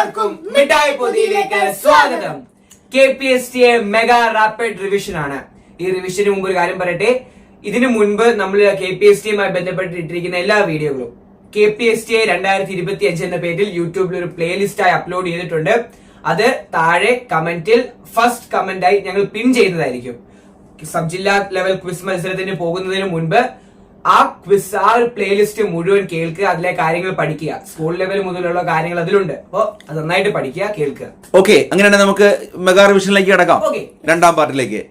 എല്ലാവർക്കും മിഠായി പൊതിയിലേക്ക് സ്വാഗതം. K P S T A mega rapid revision ആണ്. ഈ റിവിഷന് മുമ്പ് ഒരു കാര്യം പറയട്ടെ? ഇതിനു മുൻപ് നമ്മൾ കെ പി എസ് ടിയുമായി ബന്ധപ്പെട്ടിട്ടിരിക്കുന്ന എല്ലാ വീഡിയോകളും കെ പി എസ് ടി രണ്ടായിരത്തി ഇരുപത്തി അഞ്ച് എന്ന പേരിൽ യൂട്യൂബിൽ ഒരു പ്ലേലിസ്റ്റ് ആയി അപ്ലോഡ് ചെയ്തിട്ടുണ്ട്. അത് താഴെ കമന്റിൽ ഫസ്റ്റ് കമന്റായി ഞങ്ങൾ പിൻ ചെയ്യുന്നതായിരിക്കും സബ് ജില്ലാ ലെവൽ ക്വിസ് മത്സരത്തിന് പോകുന്നതിന് മുൻപ് ആ ക്വിസ് ആ ഒരു പ്ലേലിസ്റ്റ് മുഴുവൻ കേൾക്കുക അതിലെ കാര്യങ്ങൾ പഠിക്കുക. സ്കൂൾ ലെവൽ മുതലുള്ള കാര്യങ്ങൾ അതിലുണ്ട്. അപ്പോ അത് നന്നായിട്ട് പഠിക്കുക കേൾക്കുക. ഓക്കെ അങ്ങനെയാണെങ്കിൽ നമുക്ക് മെഗാ റിവിഷനിലേക്ക് കിടക്കാം. രണ്ടാം പാർട്ടിലേക്ക്.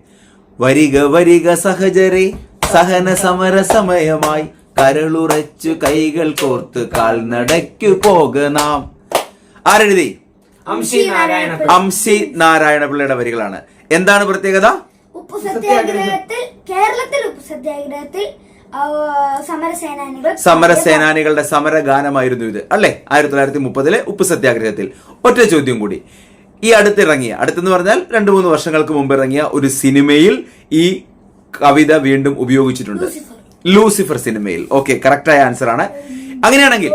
വരിക വരിക സഹചരെ സഹന സമര സമയമായി. കരളുറച്ചു കൈകൾ കോർത്ത് കാൽനടയ്ക്കു പോക നാം. ആരെഴുതി? അംശി നാരായണ അംശി നാരായണ പിള്ളയുടെ വരികളാണ്. എന്താണ് പ്രത്യേകത? ഉപ്പു സത്യാഗ്രഹത്തിൽ കേരളത്തിൽ ഉപ്പു സത്യാഗ്രഹത്തിൽ സമരസേനാനികളുടെ സമരഗാനമായിരുന്നു ഇത് അല്ലേ? ആയിരത്തി തൊള്ളായിരത്തി മുപ്പതിലെ ഉപ്പ് സത്യാഗ്രഹത്തിൽ. ഒറ്റ ചോദ്യം കൂടി. ഈ അടുത്തിറങ്ങിയ അടുത്തെന്ന് പറഞ്ഞാൽ രണ്ടു മൂന്ന് വർഷങ്ങൾക്ക് മുമ്പ് ഇറങ്ങിയ ഒരു സിനിമയിൽ ഈ കവിത വീണ്ടും ഉപയോഗിച്ചിട്ടുണ്ട്. ലൂസിഫർ. ലൂസിഫർ സിനിമയിൽ. ഓക്കെ കറക്റ്റായ ആൻസർ ആണ്. അങ്ങനെയാണെങ്കിൽ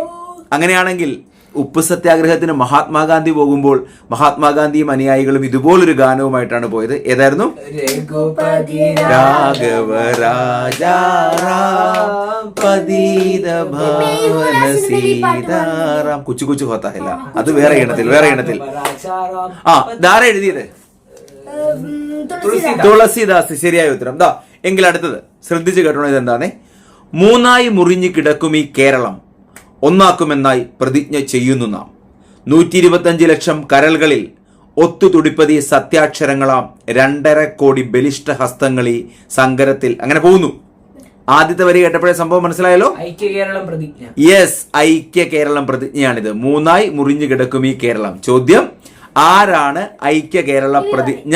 അങ്ങനെയാണെങ്കിൽ ഉപ്പ് സത്യാഗ്രഹത്തിന് മഹാത്മാഗാന്ധി പോകുമ്പോൾ മഹാത്മാഗാന്ധിയും അനുയായികളും ഇതുപോലൊരു ഗാനവുമായിട്ടാണ് പോയത്. ഏതായിരുന്നു? രാഘവ സീതാറാം. കുച്ചു കുച്ചു ഹോത്താഹില്ല അത് വേറെ ഇനത്തിൽ വേറെ ഇനത്തിൽ ആ ധാര എഴുതിയത്. തുളസിദാസ്. ശരിയായ ഉത്തരം. ദാ എങ്കിൽ അടുത്തത്. ശ്രദ്ധിച്ചു കേട്ടോ ഇതെന്താണ് മൂന്നായി മുറിഞ്ഞു കിടക്കും ഈ കേരളം. ഒന്നാക്കുമെന്നായി പ്രതിജ്ഞ ചെയ്യുന്നു നാം. നൂറ്റി ഇരുപത്തഞ്ച് ലക്ഷം കരൾകളിൽ ഒത്തുതുടിപ്പതി സത്യാക്ഷരങ്ങളാം രണ്ടര കോടി ബലിഷ്ഠ ഹസ്തങ്ങളി സങ്കരത്തിൽ അങ്ങനെ പോകുന്നു. ആദ്യത്തെ വരി കേട്ടപ്പോഴേ സംഭവം മനസ്സിലായല്ലോ? ഐക്യ കേരളം പ്രതിജ്ഞ. യെസ് ഐക്യ കേരളം പ്രതിജ്ഞയാണിത്. മൂന്നായി മുറിഞ്ഞു കിടക്കും ഈ കേരളം. ചോദ്യം ആരാണ് ഐക്യ കേരള പ്രതിജ്ഞ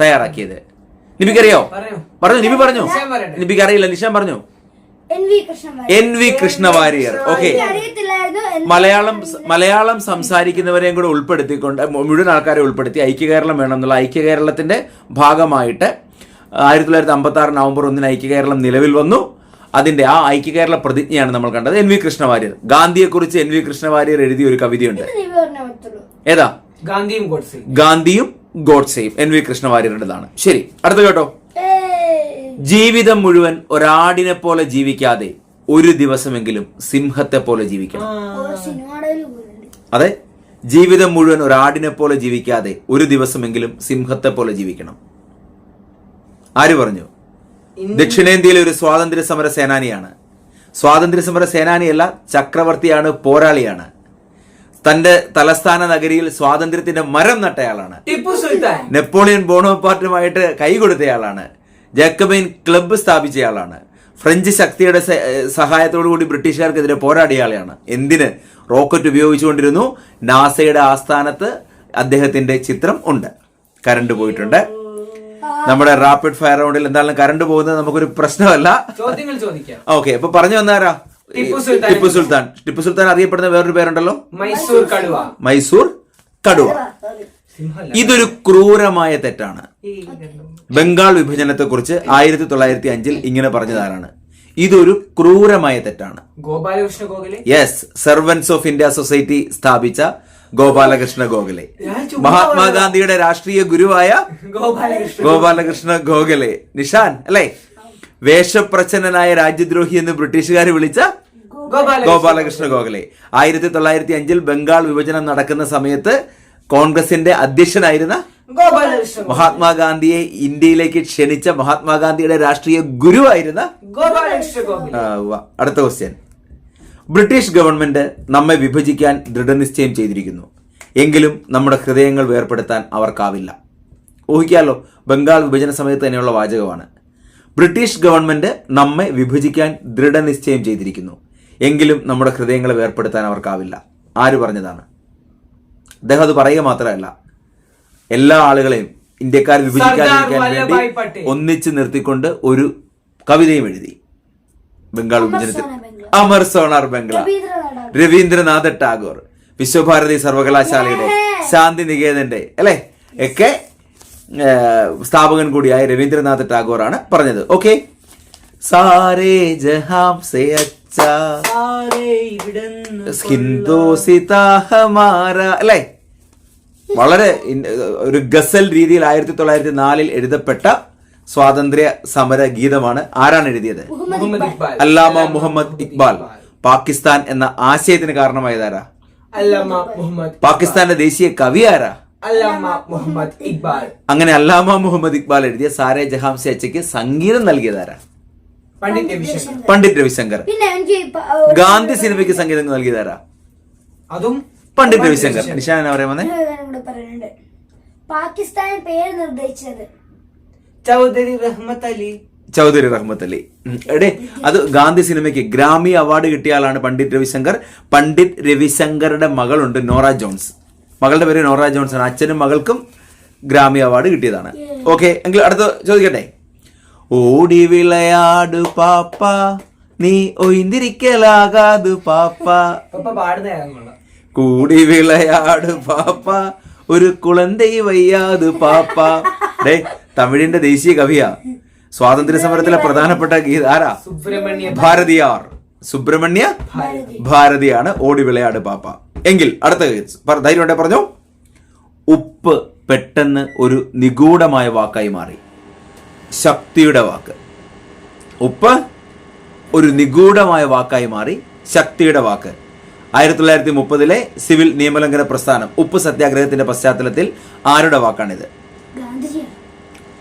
തയ്യാറാക്കിയത്? നിബിക്കറിയോ അറിയോ? പറഞ്ഞു നിബി പറഞ്ഞു. നിബിക്ക് അറിയില്ല നിഷാൻ പറഞ്ഞു. N V Krishnawarrier. Okay Malayalam Malayalam സംസാരിക്കുന്നവരെയും കൂടെ ഉൾപ്പെടുത്തിക്കൊണ്ട് മുഴുവൻ ആൾക്കാരെ ഉൾപ്പെടുത്തി ഐക്യ കേരളം വേണം എന്നുള്ള ഐക്യ കേരളത്തിന്റെ ഭാഗമായിട്ട് ആയിരത്തി തൊള്ളായിരത്തി അമ്പത്തി ആറ് നവംബർ ഒന്നിന് ഐക്യ കേരളം നിലവിൽ വന്നു. അതിന്റെ ആ ഐക്യ കേരള പ്രതിജ്ഞയാണ് നമ്മൾ കണ്ടത്. N V Krishnavariar. ഗാന്ധിയെക്കുറിച്ച് N V Krishnavariar എഴുതിയ ഒരു കവിതയുണ്ട്. ഏതാ? ഗാന്ധിയും ഗോഡ്സെയും. ഗാന്ധിയും ഗോഡ്സെയും. എൻ വി കൃഷ്ണവാര്യരുടേതാണ്. ശരി അടുത്ത കേട്ടോ. ജീവിതം മുഴുവൻ ഒരാടിനെ പോലെ ജീവിക്കാതെ ഒരു ദിവസമെങ്കിലും സിംഹത്തെ പോലെ ജീവിക്കണം അതെ ജീവിതം മുഴുവൻ ഒരാടിനെ പോലെ ജീവിക്കാതെ ഒരു ദിവസമെങ്കിലും സിംഹത്തെ പോലെ ജീവിക്കണം. ആര് പറഞ്ഞു? ദക്ഷിണേന്ത്യയിലെ ഒരു സ്വാതന്ത്ര്യ സമര സേനാനിയാണ്. സ്വാതന്ത്ര്യ സമര സേനാനിയല്ല ചക്രവർത്തിയാണ് പോരാളിയാണ്. തന്റെ തലസ്ഥാന നഗരിയിൽ സ്വാതന്ത്ര്യത്തിന്റെ മരം നട്ടയാളാണ്. ടിപ്പു സുൽത്താൻ. നെപ്പോളിയൻ ബോണോപാർട്ടുമായിട്ട് കൈ കൊടുത്തയാളാണ് ജാക്കബൈൻ ക്ലബ്ബ് സ്ഥാപിച്ചയാളാണ് ഫ്രഞ്ച് ശക്തിയുടെ സഹായത്തോടുകൂടി സഹായത്തോടു കൂടി ബ്രിട്ടീഷുകാർക്കെതിരെ പോരാടിയയാളാണ് എന്തിന്? റോക്കറ്റ് ഉപയോഗിച്ചുകൊണ്ടിരുന്നു. നാസയുടെ ആസ്ഥാനത്ത് അദ്ദേഹത്തിന്റെ ചിത്രം ഉണ്ട്. കരണ്ട് പോയിട്ടുണ്ട്. നമ്മുടെ റാപ്പിഡ് ഫയർ റൗണ്ടിൽ എന്തായാലും കരണ്ട് പോകുന്നത് നമുക്കൊരു പ്രശ്നമല്ല. ചോദ്യങ്ങൾ ചോദിക്കാം. ഓക്കെ അപ്പൊ പറഞ്ഞു വന്നാരാ? ടിപ്പു സുൽത്താൻ. ടിപ്പു സുൽത്താൻ. ടിപ്പു സുൽത്താൻ അറിയപ്പെടുന്ന വേറൊരു പേരുണ്ടല്ലോ? മൈസൂർ കടുവ. മൈസൂർ കടുവ. ഇതൊരു ക്രൂരമായ തെറ്റാണ്. ബംഗാൾ വിഭജനത്തെക്കുറിച്ച് ആയിരത്തി തൊള്ളായിരത്തി അഞ്ചിൽ ഇങ്ങനെ പറഞ്ഞതാരാണ്. ഇതൊരു ക്രൂരമായ തെറ്റാണ്. Gopalakrishna Gokhale yes servants of India society സ്ഥാപിച്ച ഗോപാലകൃഷ്ണ ഗോഖലെ മഹാത്മാഗാന്ധിയുടെ രാഷ്ട്രീയ ഗുരുവായ ഗോപാലകൃഷ്ണ ഗോഖലെ നിഷാൻ അല്ലേ? വേഷപ്രച്ഛന്നനായ രാജ്യദ്രോഹി എന്ന് ബ്രിട്ടീഷുകാർ വിളിച്ച ഗോപാലകൃഷ്ണ ഗോഖലെ ആയിരത്തി തൊള്ളായിരത്തി അഞ്ചിൽ ബംഗാൾ വിഭജനം നടക്കുന്ന സമയത്ത് കോൺഗ്രസിന്റെ അധ്യക്ഷനായിരുന്ന മഹാത്മാഗാന്ധിയെ ഇന്ത്യയിലേക്ക് ക്ഷണിച്ച മഹാത്മാഗാന്ധിയുടെ രാഷ്ട്രീയ ഗുരുവായിരുന്ന അടുത്ത ക്വസ്റ്റ്യൻ ബ്രിട്ടീഷ് ഗവൺമെന്റ് നമ്മെ വിഭജിക്കാൻ ദൃഢനിശ്ചയം ചെയ്തിരിക്കുന്നു. എങ്കിലും നമ്മുടെ ഹൃദയങ്ങൾ വേർപെടുത്താൻ അവർക്കാവില്ല. ഊഹിക്കാലോ ബംഗാൾ വിഭജന സമയത്ത് തന്നെയുള്ള വാചകമാണ്. ബ്രിട്ടീഷ് ഗവൺമെന്റ് നമ്മെ വിഭജിക്കാൻ ദൃഢനിശ്ചയം ചെയ്തിരിക്കുന്നു. എങ്കിലും നമ്മുടെ ഹൃദയങ്ങളെ വേർപ്പെടുത്താൻ അവർക്കാവില്ല. ആര് പറഞ്ഞതാണ്? അദ്ദേഹം അത് പറയുക മാത്രമല്ല എല്ലാ ആളുകളെയും ഇന്ത്യക്കാർ വിഭജിക്കാതിരിക്കാൻ വേണ്ടി ഒന്നിച്ചു നിർത്തിക്കൊണ്ട് ഒരു കവിതയും എഴുതി. ബംഗാൾ വിഭജനത്തിൽ. അമർ സോണാർ ബംഗ്ല. രവീന്ദ്രനാഥ രവീന്ദ്രനാഥ ടാഗോർ. വിശ്വഭാരതി സർവകലാശാലയുടെ ശാന്തി നികേതന്റെ അല്ലേ? ഒക്കെ സ്ഥാപകൻ കൂടിയായ രവീന്ദ്രനാഥ ടാഗോർ ആണ് പറഞ്ഞത്. ഓക്കെ? സാരേ ജഹാം സേ അച്ഛാ. ഹിന്ദോസിത ഹമാര അല്ലേ? വളരെ ഒരു ഗസൽ രീതിയിൽ ആയിരത്തി തൊള്ളായിരത്തി നാലിൽ എഴുതപ്പെട്ട സ്വാതന്ത്ര്യ സമര ഗീതമാണ്. ആരാണ് എഴുതിയത്? അല്ലാമ മുഹമ്മദ് ഇക്ബാൽ. പാകിസ്ഥാൻ എന്ന ആശയത്തിന് കാരണമായതാരാ? പാകിസ്ഥാന്റെ ദേശീയ കവി ആരാ? മുഹമ്മദ് ഇക്ബാൽ. അങ്ങനെ അല്ലാമ മുഹമ്മദ് ഇക്ബാൽ എഴുതിയ സാരെ ജഹാം സേച്ചയ്ക്ക് സംഗീതം നൽകിയതാരാ? പണ്ഡിറ്റ് രവിശങ്കർ. ഗാന്ധി സിനിമയ്ക്ക് സംഗീതം നൽകിയതാരാ? അതും പണ്ഡിറ്റ് രവിശങ്കർ നിഷാൻ എന്നാ പറയാൻ വന്നേ? പാകിസ്ഥാൻ പേര് നിർദ്ദേശിച്ചത്. ചൗധരി റഹ്മത് അലി. ചൗധരി റഹ്മത്ത് അലി. എടേ അത് ഗാന്ധി സിനിമയ്ക്ക് ഗ്രാമി അവാർഡ് കിട്ടിയ ആളാണ് പണ്ഡിറ്റ് രവിശങ്കർ. പണ്ഡിറ്റ് രവിശങ്കറുടെ മകളുണ്ട് നോറ ജോൺസ്. മകളുടെ പേര് നോറ ജോൺസ് ആണ്. അച്ഛനും മകൾക്കും ഗ്രാമി അവാർഡ് കിട്ടിയതാണ്. ഓക്കെ എങ്കിൽ അടുത്ത ചോദിക്കട്ടെ? ഓടി വിളയാട് പാപ്പ നീ ഒയിന്തിരിക്കലാകാതു പാപ്പ. പാടുന്ന കൂടി വിളയാട് പാപ്പ ഒരു കുളന്തൈ വയ്യാത് പാപ്പ. ഡേ തമിഴിന്റെ ദേശീയ കവിയാ. സ്വാതന്ത്ര്യ സമരത്തിലെ പ്രധാനപ്പെട്ട ഗീത ആരാ? സുബ്രഹ്മണ്യ ഭാരതിയാർ. സുബ്രഹ്മണ്യ ഭാരതിയാണ് ഓടി വിളയാട് പാപ്പ. എങ്കിൽ അടുത്ത ധൈര്യം പറഞ്ഞോ. ഉപ്പ് പെട്ടെന്ന് ഒരു നിഗൂഢമായ വാക്കായി മാറി. ശക്തിയുടെ വാക്ക്. ഉപ്പ് ഒരു നിഗൂഢമായ വാക്കായി മാറി. ശക്തിയുടെ വാക്ക്. ആയിരത്തി തൊള്ളായിരത്തി മുപ്പതിലെ സിവിൽ നിയമലംഘന പ്രസ്ഥാനം ഉപ്പ് സത്യാഗ്രഹത്തിന്റെ പശ്ചാത്തലത്തിൽ ആരുടെ വാക്കാണിത്? ഗാന്ധിജിയാണ്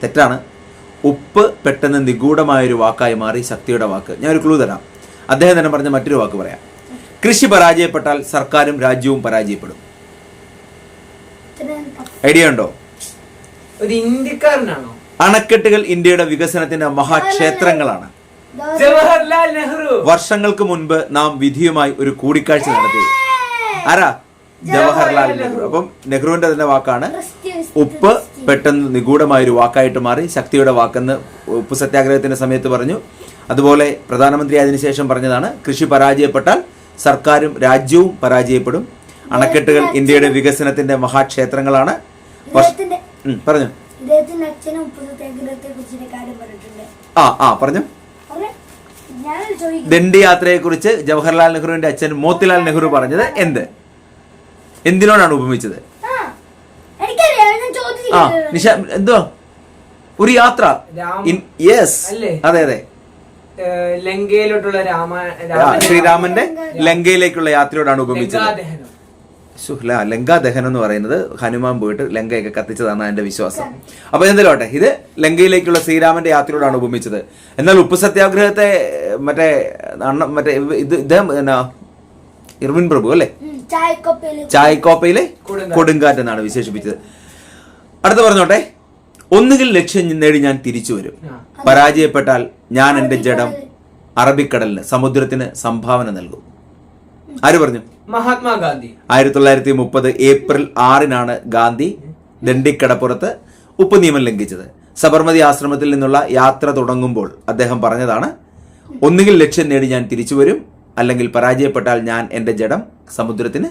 തെറ്റാണ്. ഉപ്പ് പെട്ടെന്ന് നിഗൂഢമായ ഒരു വാക്കായി മാറി ശക്തിയുടെ വാക്ക്. ഞാൻ ഒരു ക്ലൂ തരാം. അദ്ദേഹം തന്നെ പറഞ്ഞ മറ്റൊരു വാക്ക് പറയാം. കൃഷി പരാജയപ്പെട്ടാൽ സർക്കാരും രാജ്യവും പരാജയപ്പെടും. ഐഡിയ ഉണ്ടോ? ഒരു ഇന്ത്യക്കാരനാണോ? അണക്കെട്ടുകൾ ഇന്ത്യയുടെ വികസനത്തിന്റെ മഹാക്ഷേത്രങ്ങളാണ് ജവഹർലാൽ നെഹ്റു. വർഷങ്ങൾക്ക് മുൻപ് നാം വിധിയുമായി ഒരു കൂടിക്കാഴ്ച നടത്തി. ആരാ? ജവഹർലാൽ നെഹ്റു. അപ്പം നെഹ്റുവിന്റെ തന്നെ വാക്കാണ് ഉപ്പ് പെട്ടെന്ന് നിഗൂഢമായ ഒരു വാക്കായിട്ട് മാറി. ശക്തിയുടെ വാക്കെന്ന് ഉപ്പ് സത്യാഗ്രഹത്തിന്റെ സമയത്ത് പറഞ്ഞു. അതുപോലെ പ്രധാനമന്ത്രി അതിനുശേഷം പറഞ്ഞതാണ് കൃഷി പരാജയപ്പെട്ടാൽ സർക്കാരും രാജ്യവും പരാജയപ്പെടും. അണക്കെട്ടുകൾ ഇന്ത്യയുടെ വികസനത്തിന്റെ മഹാക്ഷേത്രങ്ങളാണ്. പറഞ്ഞു. ആ ആ പറഞ്ഞേ? ദണ്ഡി യാത്രയെ കുറിച്ച് ജവഹർലാൽ നെഹ്റുവിന്റെ അച്ഛൻ മോത്തിലാൽ നെഹ്റു പറഞ്ഞത് എന്ത്? എന്തിനോടാണ് ഉപമിച്ചത്? ആ നിഷ എന്തുവാ ഒരു യാത്ര. യെസ് അല്ലേ? അതെ അതെ. ലങ്കയിലോട്ടുള്ള രാമ ശ്രീരാമന്റെ ലങ്കയിലേക്കുള്ള യാത്രയോടാണ് ഉപമിച്ചത്. ലങ്കാദഹനം. ലങ്കാ ദഹനം എന്ന് പറയുന്നത് ഹനുമാൻ പോയിട്ട് ലങ്കയൊക്കെ കത്തിച്ചതാണ് എന്റെ വിശ്വാസം. അപ്പൊ എന്തിലോട്ടെ ഇത് ലങ്കയിലേക്കുള്ള ശ്രീരാമന്റെ യാത്രയോടാണ് ഉപമിച്ചത്. എന്നാൽ ഉപ്പ് സത്യാഗ്രഹത്തെ മറ്റേ അണ്ണ മറ്റേ ഇത് ഇദ്ദേഹം എന്നാ ഇർവിൻ പ്രഭു അല്ലേ? ചായക്കൊപ്പയിൽ. കൊടുങ്കാറ്റ്. എന്നാണ് വിശേഷിപ്പിച്ചത്. അടുത്ത പറഞ്ഞോട്ടെ ഒന്നുകിൽ ലക്ഷ്യം നേടി ഞാൻ തിരിച്ചു വരും. പരാജയപ്പെട്ടാൽ ഞാൻ എന്റെ ജഡം അറബിക്കടലിന് സമുദ്രത്തിന് സംഭാവന നൽകും. ആര് പറഞ്ഞു? മഹാത്മാഗാന്ധി. ആയിരത്തി തൊള്ളായിരത്തി മുപ്പത് ഏപ്രിൽ ആറിനാണ് ഗാന്ധി ദണ്ഡിക്കടപ്പുറത്ത് ഉപ്പ് നിയമം ലംഘിച്ചത്. സബർമതി ആശ്രമത്തിൽ നിന്നുള്ള യാത്ര തുടങ്ങുമ്പോൾ അദ്ദേഹം പറഞ്ഞതാണ് ഒന്നുകിൽ ലക്ഷ്യം നേടി ഞാൻ തിരിച്ചു വരും അല്ലെങ്കിൽ പരാജയപ്പെട്ടാൽ ഞാൻ എന്റെ ജഡം സമുദ്രത്തിന്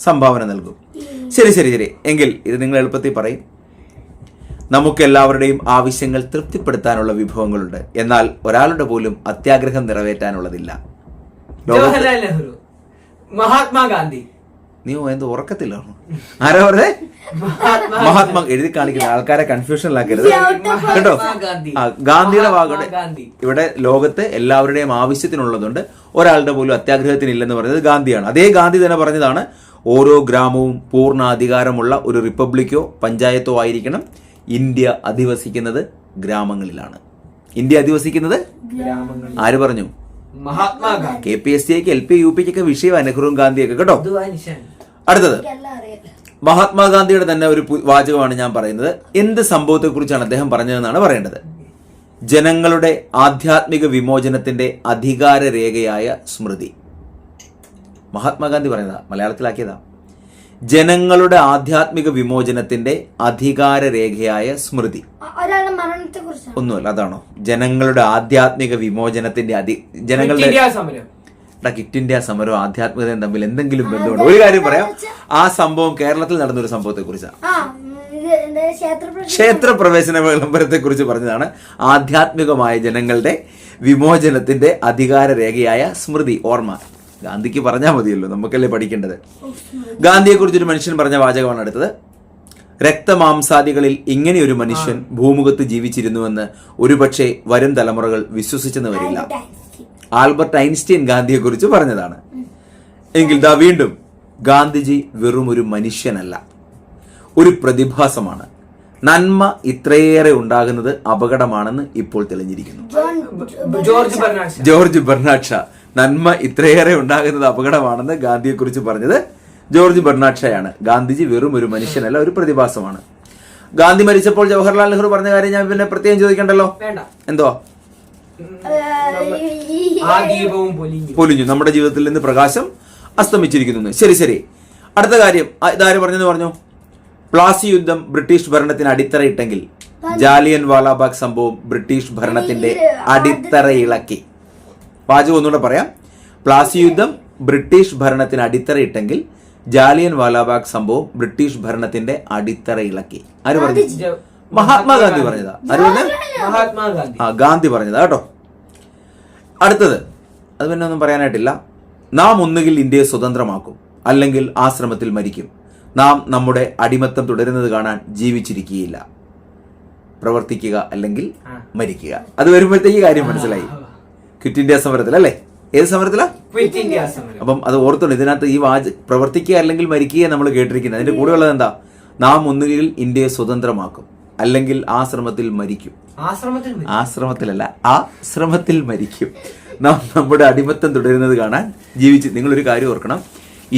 സംഭാവന നൽകും. ശരി ശരി ശരി. എങ്കിൽ ഇത് നിങ്ങൾ എളുപ്പത്തിൽ പറയും. നമുക്ക് എല്ലാവരുടെയും ആവശ്യങ്ങൾ തൃപ്തിപ്പെടുത്താനുള്ള വിഭവങ്ങളുണ്ട്. എന്നാൽ ഒരാളുടെ പോലും അത്യാഗ്രഹം നിറവേറ്റാനുള്ളതില്ല. ലോകത്ത് നെഹ്റു. മഹാത്മാഗാന്ധി. നീ എന്ത് ഉറക്കത്തിലാണോ? ആരാ പറഞ്ഞേ? മഹാത്മാ എഴുതി കാണിക്കുന്ന ആൾക്കാരെ കൺഫ്യൂഷനിലാക്കരുത് കേട്ടോ ഗാന്ധിയുടെ ഭാഗം ഇവിടെ ലോകത്ത് എല്ലാവരുടെയും ആവശ്യത്തിനുള്ളതുണ്ട്. ഒരാളുടെ പോലും അത്യാഗ്രഹത്തിന് ഇല്ലെന്ന് പറഞ്ഞത് ഗാന്ധിയാണ്. അതേ ഗാന്ധി തന്നെ പറഞ്ഞതാണ് ഓരോ ഗ്രാമവും പൂർണ അധികാരമുള്ള ഒരു റിപ്പബ്ലിക്കോ പഞ്ചായത്തോ ആയിരിക്കണം ഇന്ത്യ അധിവസിക്കുന്നത് ഗ്രാമങ്ങളിലാണ്. ഇന്ത്യ അധിവസിക്കുന്നത് ആര് പറഞ്ഞു? Mahatma Gandhi K P S T L P U പിക്കൊക്കെ വിഷയമാണ് നെഹ്റുവും ഗാന്ധിയൊക്കെ കേട്ടോ? അടുത്തത്. മഹാത്മാഗാന്ധിയുടെ തന്നെ ഒരു വാചകമാണ് ഞാൻ പറയുന്നത്. എന്ത് സംഭവത്തെക്കുറിച്ചാണ് അദ്ദേഹം പറഞ്ഞതെന്നാണ് പറയേണ്ടത്. ജനങ്ങളുടെ ആധ്യാത്മിക വിമോചനത്തിന്റെ അധികാര രേഖയായ സ്മൃതി മഹാത്മാഗാന്ധി പറയുന്നതാ മലയാളത്തിലാക്കിയതാ. ജനങ്ങളുടെ ആധ്യാത്മിക വിമോചനത്തിന്റെ അധികാര രേഖയായ സ്മൃതി ഒന്നുമല്ല അതാണോ? ജനങ്ങളുടെ ആധ്യാത്മിക വിമോചനത്തിന്റെ അധി ജനങ്ങളുടെ സമരം. ക്വിറ്റ് ഇന്ത്യ സമരവും ആധ്യാത്മികതയും തമ്മിൽ എന്തെങ്കിലും ബന്ധമുണ്ട്? ഒരു കാര്യം പറയാം. ആ സംഭവം കേരളത്തിൽ നടന്ന ഒരു സംഭവത്തെ കുറിച്ചാണ് ആ ഉം, ഇത് എന്താ ക്ഷേത്ര പ്രവേശന? വിളംബരത്തെ കുറിച്ച് പറഞ്ഞതാണ് ആധ്യാത്മികമായ ജനങ്ങളുടെ വിമോചനത്തിന്റെ അധികാര രേഖയായ സ്മൃതി ഓർമ്മ. ഗാന്ധിക്ക് പറഞ്ഞാൽ മതിയല്ലോ നമുക്കല്ലേ പഠിക്കേണ്ടത്. ഗാന്ധിയെ കുറിച്ച് ഒരു മനുഷ്യൻ പറഞ്ഞ വാചകമാണ് അടുത്തത്. രക്തമാംസാദികളിൽ ഇങ്ങനെയൊരു മനുഷ്യൻ ഭൂമുഖത്ത് ജീവിച്ചിരുന്നുവെന്ന് ഒരുപക്ഷെ വരും തലമുറകൾ വിശ്വസിച്ചെന്ന് വരില്ല. Albert Einstein. ഗാന്ധിയെ കുറിച്ച് ഗാന്ധിയെക്കുറിച്ച് പറഞ്ഞതാണ്. എങ്കിൽ ദാ വീണ്ടും ഗാന്ധിജി വെറും ഒരു മനുഷ്യനല്ല ഒരു പ്രതിഭാസമാണ്. നന്മ ഇത്രയേറെ ഉണ്ടാകുന്നത് അപകടമാണെന്ന് ഇപ്പോൾ തെളിഞ്ഞിരിക്കുന്നു. George Bernard Shaw. നന്മ ഇത്രയേറെ ഉണ്ടാകുന്നത് അപകടമാണെന്ന് ഗാന്ധിയെക്കുറിച്ച് പറഞ്ഞത് ജോർജ് ബെർണാഡ് ഷായാണ് ഗാന്ധിജി വെറും ഒരു മനുഷ്യനല്ല ഒരു പ്രതിഭാസമാണ്. ഗാന്ധി മരിച്ചപ്പോൾ ജവഹർലാൽ നെഹ്റു പറഞ്ഞ കാര്യം ഞാൻ പിന്നെ പ്രത്യേകം ചോദിക്കണ്ടല്ലോ? വേണ്ട. എന്തോ? പൊലിഞ്ഞു. പൊലിഞ്ഞു. നമ്മുടെ ജീവിതത്തിൽ നിന്ന് പ്രകാശം അസ്തമിച്ചിരിക്കുന്നു. ശരി ശരി. അടുത്ത കാര്യം. ഇതാര് പറഞ്ഞെന്ന് പറഞ്ഞു? പ്ലാസി യുദ്ധം ബ്രിട്ടീഷ് ഭരണത്തിന് അടിത്തറയിട്ടെങ്കിൽ ജാലിയൻ വാലാബാഗ് സംഭവം ബ്രിട്ടീഷ് ഭരണത്തിന്റെ അടിത്തറ ഇളക്കി. വാചകം ഒന്നുകൂടെ പറയാം. പ്ലാസി യുദ്ധം ബ്രിട്ടീഷ് ഭരണത്തിന് അടിത്തറയിട്ടെങ്കിൽ ജാലിയൻ വാലാബാഗ് സംഭവം ബ്രിട്ടീഷ് ഭരണത്തിന്റെ അടിത്തറ ഇളക്കി ആര് പറഞ്ഞു? മഹാത്മാഗാന്ധി പറഞ്ഞതാ. ആര് പറഞ്ഞു? മഹാത്മാഗാന്ധി. ആ ഗാന്ധി പറഞ്ഞതാ കേട്ടോ. അടുത്തത്. അത് പിന്നെ ഒന്നും പറയാനായിട്ടില്ല. നാം ഒന്നുകിൽ ഇന്ത്യയെ സ്വതന്ത്രമാക്കും അല്ലെങ്കിൽ ആശ്രമത്തിൽ മരിക്കും. നാം നമ്മുടെ അടിമത്തം തുടരുന്നത് കാണാൻ ജീവിച്ചിരിക്കുകയില്ല. പ്രവർത്തിക്കുക അല്ലെങ്കിൽ മരിക്കുക. അത് വരുമ്പോഴത്തേക്ക് കാര്യം മനസ്സിലായി. ക്വിറ്റ് ഇന്ത്യ സമരത്തിൽ അല്ലേ? ഏത് സമരത്തിലാ? ക്വിറ്റ് ഇന്ത്യ സമരം. അപ്പം അത് ഓർത്തുണ്ട് ഇതിനകത്ത് ഈ വാച പ്രവർത്തിക്കുക അല്ലെങ്കിൽ മരിക്കുക നമ്മൾ കേട്ടിരിക്കുന്നത്. അതിന്റെ കൂടെ ഉള്ളത് എന്താ? നാം ഒന്നുകിൽ ഇന്ത്യയെ സ്വതന്ത്രമാക്കും അല്ലെങ്കിൽ ആശ്രമത്തിൽ മരിക്കും. ആശ്രമത്തിലല്ല ആശ്രമത്തിൽ ശ്രമത്തിൽ മരിക്കും. നാം നമ്മുടെ അടിമത്തം തുടരുന്നത് കാണാൻ ജീവിച്ച്. നിങ്ങളൊരു കാര്യം ഓർക്കണം.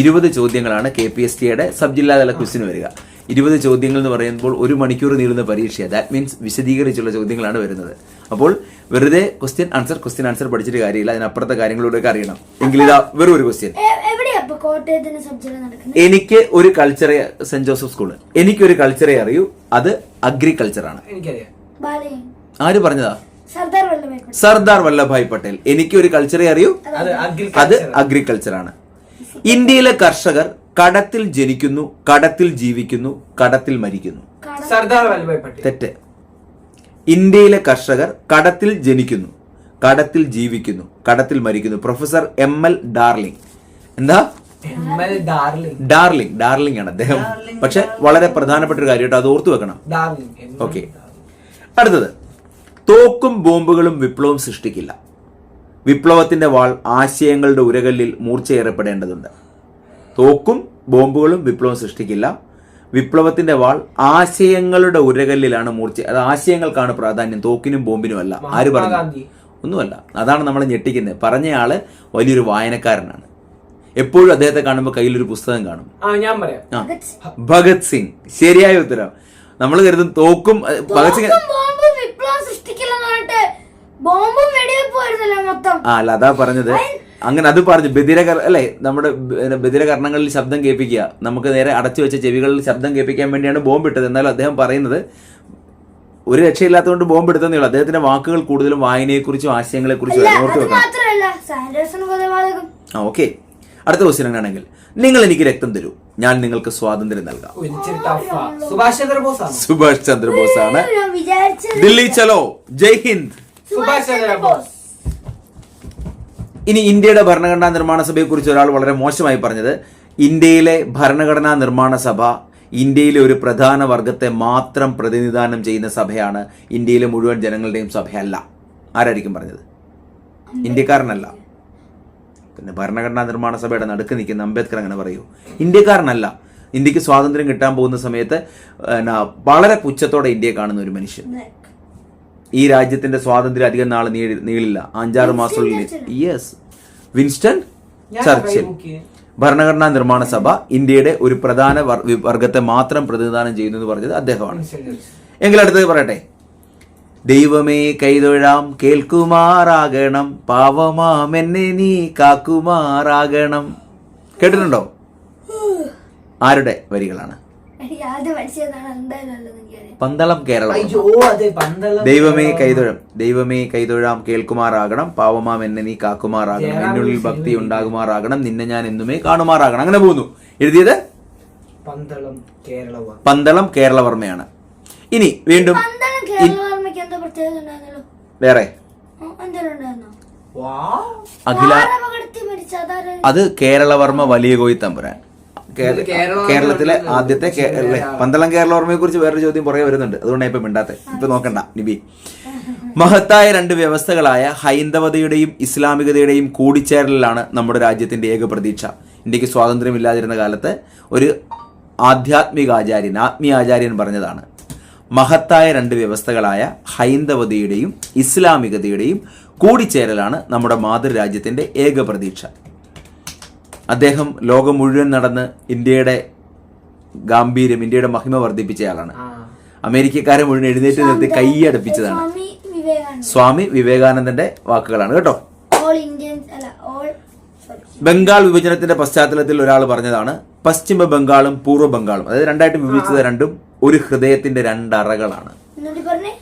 ഇരുപത് ചോദ്യങ്ങളാണ് കെ പി എസ് ടിയുടെ സബ് ജില്ലാതല ക്വസ്റ്റിന് വരിക. ഇരുപത് ചോദ്യങ്ങൾ എന്ന് പറയുമ്പോൾ ഒരു മണിക്കൂർ നീളുന്ന പരീക്ഷയാണ് ദാറ്റ് മീൻസ് വിശദീകരിച്ചുള്ള ചോദ്യങ്ങളാണ് വരുന്നത്. അപ്പോൾ വെറുതെ ക്വസ്റ്റ്യൻ ആൻസർ ക്വസ്റ്റ്യൻ ആൻസർ പഠിച്ചിട്ട് കാര്യമില്ല. അതിനപ്പുറത്തെ കാര്യങ്ങളിലൂടെയൊക്കെ അറിയണം. എങ്കിൽ ഇതാ വെറും ഒരു ക്വസ്റ്റ്യൻ എനിക്ക് ഒരു കൾച്ചറെ സെന്റ് ജോസഫ് സ്കൂൾ എനിക്കൊരു കൾച്ചറെ അറിയൂ. അത് അഗ്രികൾച്ചറാണ് ആര് പറഞ്ഞതാ? സർദാർ വല്ലഭായ് പട്ടേൽ. സർദാർ വല്ലഭായ് പട്ടേൽ. എനിക്ക് ഒരു കൾച്ചറെ അറിയൂ. അത് ആണ്. ഇന്ത്യയിലെ കർഷകർ കടത്തിൽ ജനിക്കുന്നു കടത്തിൽ ജീവിക്കുന്നു കടത്തിൽ മരിക്കുന്നു. സർദാർ വല്ലഭായ് പട്ടേൽ. തെറ്റ്. ഇന്ത്യയിലെ കർഷകർ കടത്തിൽ ജനിക്കുന്നു കടത്തിൽ ജീവിക്കുന്നു കടത്തിൽ മരിക്കുന്നു. Professor M L Darling. എന്താ? M L Darling. Darling Darling ആണ് അദ്ദേഹം. പക്ഷെ വളരെ പ്രധാനപ്പെട്ട ഒരു കാര്യം അത് ഓർത്തു വെക്കണം. ഓക്കെ. അടുത്തത്. തോക്കും ബോംബുകളും വിപ്ലവം സൃഷ്ടിക്കില്ല. വിപ്ലവത്തിന്റെ വാൾ ആശയങ്ങളുടെ ഉരകല്ലിൽ മൂർച്ചയേറപ്പെടേണ്ടതുണ്ട് തോക്കും ബോംബുകളും വിപ്ലവം സൃഷ്ടിക്കില്ല. വിപ്ലവത്തിന്റെ വാൾ ആശയങ്ങളുടെ ഉരകല്ലിലാണ് മൂർച്ച അത് ആശയങ്ങൾക്കാണ് പ്രാധാന്യം തോക്കിനും ബോംബിനും അല്ല. ആര് പറഞ്ഞു. ഒന്നുമല്ല. അതാണ് നമ്മൾ ഞെട്ടിക്കുന്നത്. പറഞ്ഞയാൾ വലിയൊരു വായനക്കാരനാണ്. എപ്പോഴും അദ്ദേഹത്തെ കാണുമ്പോൾ കയ്യിലൊരു പുസ്തകം കാണും. ആ ഞാൻ പറയാം. ഭഗത് സിംഗ്. ശരിയായ ഉത്തരം. നമ്മൾ കരുതും തോക്കും ഭഗത് സിംഗ് ബോംബും വെടിവെപ്പായിരുന്നല്ലോ മൊത്തം. ആ അല്ല അതാ പറഞ്ഞത്. അങ്ങനെ അത് പറഞ്ഞു ബദിരകർ അല്ലേ നമ്മുടെ ബദിരകർണങ്ങളിൽ ശബ്ദം കേൾപ്പിക്കുക. നമുക്ക് നേരെ അടച്ചു വെച്ച ചെവികളിൽ ശബ്ദം കേൾപ്പിക്കാൻ വേണ്ടിയാണ് ബോംബ് ഇട്ടത്. എന്നാലും അദ്ദേഹം പറയുന്നത് ഒരു രക്ഷയില്ലാത്തതുകൊണ്ട് ബോംബ് എടുത്തതേ ഉള്ളൂ. അദ്ദേഹത്തിന്റെ വാക്കുകൾ കൂടുതലും വായനയെക്കുറിച്ചും ആശയങ്ങളെക്കുറിച്ചും. ഓർത്ത് വെക്കണം ആ ഓക്കെ. അടുത്ത ക്വസ്റ്റ്യൻ അങ്ങനെയാണെങ്കിൽ നിങ്ങൾ എനിക്ക് രക്തം തരൂ. ഞാൻ നിങ്ങൾക്ക് സ്വാതന്ത്ര്യം നൽകാം. സുഭാഷ് ചന്ദ്രബോസ് ആണ് സുഭാഷ് ചന്ദ്രബോസ് ആണ് ഞാൻ വിചാരിച്ചത് ദില്ലി ചലോ. ജയ് ഹിന്ദ്. ഇനി ഇന്ത്യയുടെ ഭരണഘടനാ നിർമ്മാണ സഭയെ കുറിച്ച് ഒരാൾ വളരെ മോശമായി പറഞ്ഞത് ഇന്ത്യയിലെ ഭരണഘടനാ നിർമ്മാണ സഭ ഇന്ത്യയിലെ ഒരു പ്രധാന വർഗത്തെ മാത്രം പ്രതിനിധാനം ചെയ്യുന്ന സഭയാണ് ഇന്ത്യയിലെ മുഴുവൻ ജനങ്ങളുടെയും സഭയല്ല. ആരായിരിക്കും പറഞ്ഞത്? ഇന്ത്യക്കാരനല്ല. പിന്നെ ഭരണഘടനാ നിർമ്മാണ സഭയുടെ നടുക്ക് നിൽക്കുന്ന അംബേദ്കർ അങ്ങനെ പറയൂ. ഇന്ത്യക്കാരനല്ല. ഇന്ത്യയ്ക്ക് സ്വാതന്ത്ര്യം കിട്ടാൻ പോകുന്ന സമയത്ത് വളരെ പുച്ഛത്തോടെ ഇന്ത്യയെ കാണുന്ന ഒരു മനുഷ്യൻ. ഈ രാജ്യത്തിന്റെ സ്വാതന്ത്ര്യം അധികം നാൾ നീളില്ല. അഞ്ചാറ് മാസത്തിനുള്ളിൽ യെസ് വിൻസ്റ്റൺ ചർച്ചിൽ. ഭരണഘടനാ നിർമ്മാണ സഭ ഇന്ത്യയുടെ ഒരു പ്രധാന വർ- വർഗത്തെ മാത്രം പ്രതിനിധാനം ചെയ്യുന്നു എന്ന് പറഞ്ഞത് അദ്ദേഹമാണ്. എങ്കിൽ അടുത്തത് പറയട്ടെ. ദൈവമേ കൈതൊഴാം കേൾക്കുമാറാകണം. പാവമാമെന്നെ നീ കാക്കുമാറാകണം. കേട്ടിട്ടുണ്ടോ? ആരുടെ വരികളാണ്? പന്തളം കേരളം. അയ്യോ അതെ പന്തളം ദൈവമേ കൈതൊഴം. ദൈവമേ കൈതൊഴാം കേൾക്കുമാറാകണം. പാവമാം എന്നെ നീ കാക്കുമാറാകണം. എന്നുള്ളിൽ ഭക്തി ഉണ്ടാകുമാറാകണം. നിന്നെ ഞാൻ എന്നുമേ കാണുമാറാകണം. അങ്ങനെ പോകുന്നു. എഴുതിയത്? പന്തളം കേരളവാ. പന്തളം കേരളവർമ്മയാണ്. ഇനി വീണ്ടും പന്തളം കേരളവർമ്മയ്ക്ക് എന്താ പ്രത്യേകത ഉണ്ടായിരുന്നല്ലോ? വേറെ? അഖില അത് കേരളവർമ്മ വലിയ കോയി തമ്പുരാൻ കേരളത്തിലെ ആദ്യത്തെ. പന്തളം കേരള ഓർമ്മയെ കുറിച്ച് വേറൊരു ചോദ്യം പുറകെ വരുന്നുണ്ട്. അതുകൊണ്ടാണ് ഇപ്പൊ മിണ്ടാത്തെ. ഇപ്പൊ നോക്കണ്ട നിബി. മഹത്തായ രണ്ട് വ്യവസ്ഥകളായ ഹൈന്ദവതയുടെയും ഇസ്ലാമികതയുടെയും കൂടിച്ചേരലിലാണ് നമ്മുടെ രാജ്യത്തിന്റെ ഏക പ്രതീക്ഷ. ഇന്ത്യയ്ക്ക് സ്വാതന്ത്ര്യമില്ലാതിരുന്ന കാലത്ത് ഒരു ആധ്യാത്മിക ആചാര്യൻ ആത്മീയ ആചാര്യൻ പറഞ്ഞതാണ്. മഹത്തായ രണ്ട് വ്യവസ്ഥകളായ ഹൈന്ദവതയുടെയും ഇസ്ലാമികതയുടെയും കൂടിച്ചേരലാണ് നമ്മുടെ മാതൃരാജ്യത്തിന്റെ ഏക പ്രതീക്ഷ. അദ്ദേഹം ലോകം മുഴുവൻ നടന്ന് ഇന്ത്യയുടെ ഗാംഭീര്യം ഇന്ത്യയുടെ മഹിമ വർദ്ധിപ്പിച്ചയാളാണ് ആളാണ്. അമേരിക്കക്കാരെ മുഴുവൻ എഴുന്നേറ്റ് നിർത്തി കൈയടപ്പിച്ചതാണ് സ്വാമി സ്വാമി വിവേകാനന്ദന്റെ വാക്കുകളാണ് കേട്ടോ. ഓൾ ഇന്ത്യൻസ് അല്ല ഓൾ സോറി ബംഗാൾ വിഭജനത്തിന്റെ പശ്ചാത്തലത്തിൽ ഒരാൾ പറഞ്ഞതാണ് പശ്ചിമ ബംഗാളും പൂർവ ബംഗാളും അതായത് രണ്ടായിട്ട് വിഭജിച്ചത് രണ്ടും ഒരു ഹൃദയത്തിന്റെ രണ്ടറകളാണ്. എന്നിട്ട് പറഞ്ഞേ?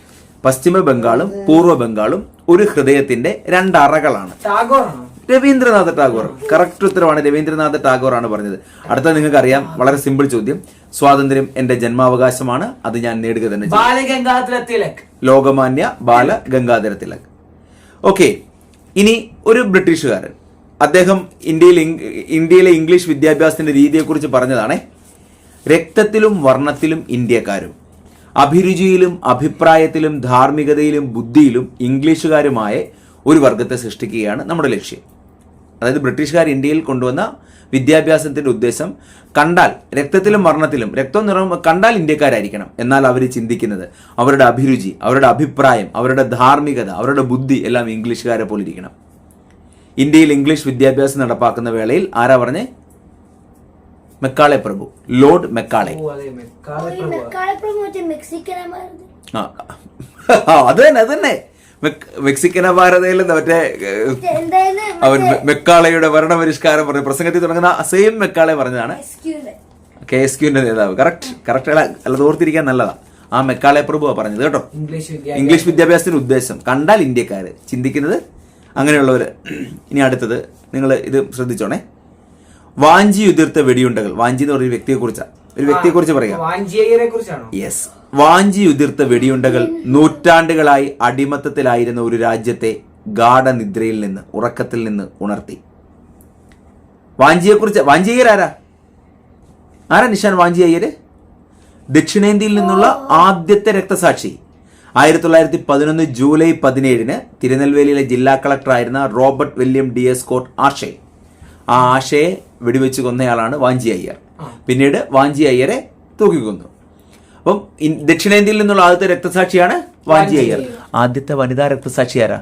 പശ്ചിമ ബംഗാളും പൂർവ ബംഗാളും ഒരു ഹൃദയത്തിന്റെ രണ്ടറകളാണ്. രവീന്ദ്രനാഥ ടാഗോർ. കറക്റ്റ് ഉത്തരവാണ് രവീന്ദ്രനാഥ ടാഗോർ ആണ് പറഞ്ഞത്. അടുത്ത നിങ്ങൾക്ക് അറിയാം വളരെ സിമ്പിൾ ചോദ്യം. സ്വാതന്ത്ര്യം എന്റെ ജന്മാവകാശമാണ് അത് ഞാൻ നേടുക തന്നെ ബാലഗംഗാധര തിലക്. ലോകമാന്യ ബാല ഗംഗാധര തിലക്. ഓക്കെ ഇനി ഒരു ബ്രിട്ടീഷുകാരൻ. അദ്ദേഹം ഇന്ത്യയിൽ ഇന്ത്യയിലെ ഇംഗ്ലീഷ് വിദ്യാഭ്യാസത്തിന്റെ രീതിയെക്കുറിച്ച് പറഞ്ഞതാണേ. രക്തത്തിലും വർണത്തിലും ഇന്ത്യക്കാരും അഭിരുചിയിലും അഭിപ്രായത്തിലും ധാർമ്മികതയിലും ബുദ്ധിയിലും ഇംഗ്ലീഷുകാരുമായ ഒരു വർഗത്തെ സൃഷ്ടിക്കുകയാണ് നമ്മുടെ ലക്ഷ്യം. അതായത് ബ്രിട്ടീഷുകാർ ഇന്ത്യയിൽ കൊണ്ടുവന്ന വിദ്യാഭ്യാസത്തിന്റെ ഉദ്ദേശം കണ്ടാൽ രക്തത്തിലും വർണത്തിലും രക്തം നിറം കണ്ടാൽ ഇന്ത്യക്കാരായിരിക്കണം എന്നാൽ അവർ ചിന്തിക്കുന്നത്. അവരുടെ അഭിരുചി അവരുടെ അഭിപ്രായം അവരുടെ ധാർമ്മികത അവരുടെ ബുദ്ധി എല്ലാം ഇംഗ്ലീഷുകാരെ പോലെ ഇരിക്കണം. ഇന്ത്യയിൽ ഇംഗ്ലീഷ് വിദ്യാഭ്യാസം നടപ്പാക്കുന്ന വേളയിൽ ആരാ പറഞ്ഞേ? മെക്കാളെ പ്രഭു. Lord Macaulay. ആ ആ, അത് തന്നെ അത് തന്നെ. മെക്സിക്കൻ ഭാരതയിൽ മറ്റേ അവൻ മെക്കാളയുടെ ഭരണപരിഷ്കാരം പറഞ്ഞു പ്രസംഗത്തിൽ തുടങ്ങുന്ന സെയിം മെക്കാളെ പറഞ്ഞതാണ്. കെ എസ് ക്യുവിന്റെ നേതാവ്. കറക്റ്റ് കറക്റ്റ് അല്ല ഓർത്തിരിക്കാൻ നല്ലതാ. ആ മെക്കാളെ പ്രഭുവാ പറഞ്ഞത് കേട്ടോ. ഇംഗ്ലീഷ് വിദ്യാഭ്യാസം ഇംഗ്ലീഷ് വിദ്യാഭ്യാസത്തിന്റെ ഉദ്ദേശം. കണ്ടാൽ ഇന്ത്യക്കാര് ചിന്തിക്കുന്നത് അങ്ങനെയുള്ളവര്. ഇനി അടുത്തത് നിങ്ങൾ ഇത് ശ്രദ്ധിച്ചോണേ. വാഞ്ചി ഉതിർത്ത വെടിയുണ്ടകൾ. വാഞ്ചി എന്ന് പറഞ്ഞ വ്യക്തിയെ കുറിച്ചാണ് ഒരു വ്യക്തിയെ കുറിച്ച് പറയാം. യെസ് വാഞ്ചി ഉതിർത്ത വെടിയുണ്ടകൾ നൂറ്റാണ്ടുകളായി അടിമത്തത്തിലായിരുന്ന ഒരു രാജ്യത്തെ ഗാഠനിദ്രയിൽ നിന്ന് ഉറക്കത്തിൽ നിന്ന് ഉണർത്തി. വാഞ്ചിയെ കുറിച്ച് വാഞ്ചിയർ ആരാ ആരാ നിഷാൻ വാഞ്ചി അയ്യര് ദക്ഷിണേന്ത്യയിൽ നിന്നുള്ള ആദ്യത്തെ രക്തസാക്ഷി. ആയിരത്തി തൊള്ളായിരത്തി പതിനൊന്ന് ജൂലൈ പതിനേഴിന് തിരുനെൽവേലിയിലെ ജില്ലാ കളക്ടറായിരുന്ന Robert William d'Escourt Ashe. ആ ആഷയെ വെടിവെച്ച് കൊന്നയാളാണ് വാഞ്ചി അയ്യർ പിന്നീട് വാഞ്ചി അയ്യരെ തൂക്കിക്കൊന്നു അപ്പം ദക്ഷിണേന്ത്യയിൽ നിന്നുള്ള ആദ്യത്തെ രക്തസാക്ഷിയാണ് വാഞ്ചി അയ്യർ. ആദ്യത്തെ വനിതാ രക്തസാക്ഷി ആരാ?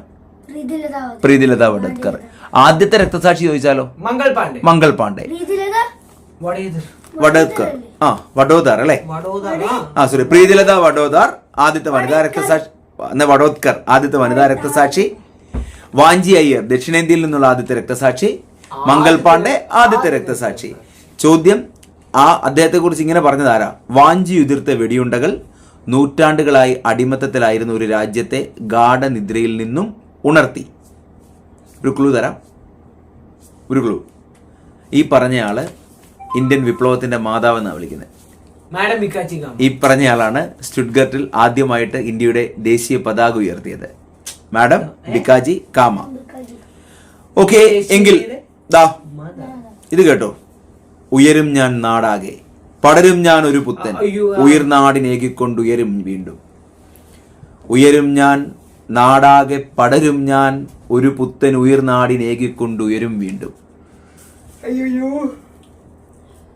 പ്രീതിലത വഡത്കർ ആദ്യത്തെ രക്തസാക്ഷി ചോദിച്ചാലോ? മംഗൾ പാണ്ഡെ. മംഗൾ പാണ്ഡെ. പ്രീതിലത? വഡോദ്കർ ആ വഡോദാർ അല്ലേ? ആ. സോറി പ്രീതിലത വഡോദാർ ആദ്യത്തെ വനിതാ രക്തസാക്ഷി എന്നാ വഡോദ്കർ ആദ്യത്തെ വനിതാ രക്തസാക്ഷി. വാഞ്ചി അയ്യർ ദക്ഷിണേന്ത്യയിൽ നിന്നുള്ള ആദ്യത്തെ രക്തസാക്ഷി. മംഗൾ പാണ്ഡെ ആദ്യത്തെ രക്തസാക്ഷി. ചോദ്യം ആ അദ്ദേഹത്തെ കുറിച്ച് ഇങ്ങനെ പറഞ്ഞതാരാ? വാഞ്ചി ഉതിർത്ത വെടിയുണ്ടകൾ നൂറ്റാണ്ടുകളായി അടിമത്തത്തിലായിരുന്ന ഒരു രാജ്യത്തെ ഗാഠനിദ്രയിൽ നിന്നും ഉണർത്തി. ഒരു ക്ലൂ തരാം. ഒരു ക്ലൂ ഈ പറഞ്ഞയാൾ ഇന്ത്യൻ വിപ്ലവത്തിന്റെ മാതാവെന്നാണ് വിളിക്കുന്നത് ഈ പറഞ്ഞയാളാണ് സ്റ്റുഡ്ഗർട്ടിൽ ആദ്യമായിട്ട് ഇന്ത്യയുടെ ദേശീയ പതാക ഉയർത്തിയത്. മാഡം ബിക്കാജി കാമ. ഓക്കെ എങ്കിൽ ദാ ഇത് കേട്ടോ. ഉയരും ഞാൻ നാടാകെ പടരും ഞാൻ ഒരു പുത്തൻ. ഉയർനാടിനേകിക്കൊണ്ടുയരും വീണ്ടും. ഉയരും ഞാൻ നാടാകെ പടരും ഞാൻ ഒരു പുത്തൻ ഉയർനാടിനേകിക്കൊണ്ടുയരും വീണ്ടും.